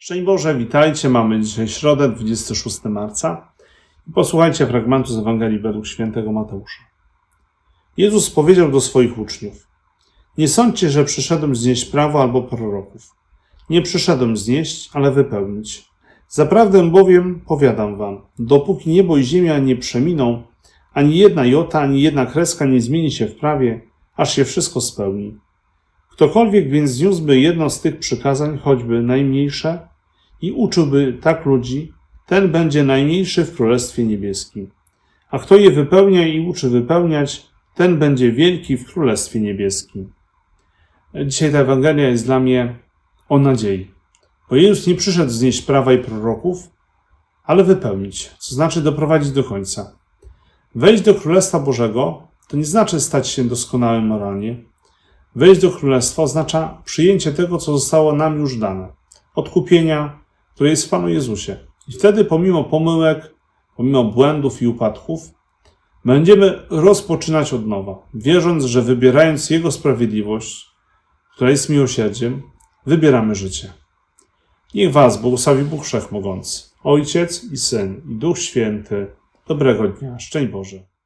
Szczęść Boże, witajcie. Mamy dzisiaj środę, 26 marca. Posłuchajcie fragmentu z Ewangelii według świętego Mateusza. Jezus powiedział do swoich uczniów: Nie sądźcie, że przyszedłem znieść prawo albo proroków. Nie przyszedłem znieść, ale wypełnić. Zaprawdę bowiem powiadam wam, dopóki niebo i ziemia nie przeminą, ani jedna jota, ani jedna kreska nie zmieni się w prawie, aż się wszystko spełni. Ktokolwiek więc zniósłby jedno z tych przykazań, choćby najmniejsze, i uczyłby tak ludzi, ten będzie najmniejszy w Królestwie Niebieskim. A kto je wypełnia i uczy wypełniać, ten będzie wielki w Królestwie Niebieskim. Dzisiaj ta Ewangelia jest dla mnie o nadziei. Bo Jezus nie przyszedł znieść prawa i proroków, ale wypełnić, co znaczy doprowadzić do końca. Wejść do Królestwa Bożego to nie znaczy stać się doskonałym moralnie. Wejść do Królestwa oznacza przyjęcie tego, co zostało nam już dane. Odkupienia, które jest w Panu Jezusie. I wtedy pomimo pomyłek, pomimo błędów i upadków, będziemy rozpoczynać od nowa, wierząc, że wybierając Jego sprawiedliwość, która jest miłosierdziem, wybieramy życie. Niech Was błogosławi Bóg Wszechmogący, Ojciec i Syn i Duch Święty. Dobrego dnia. Szczęść Boże.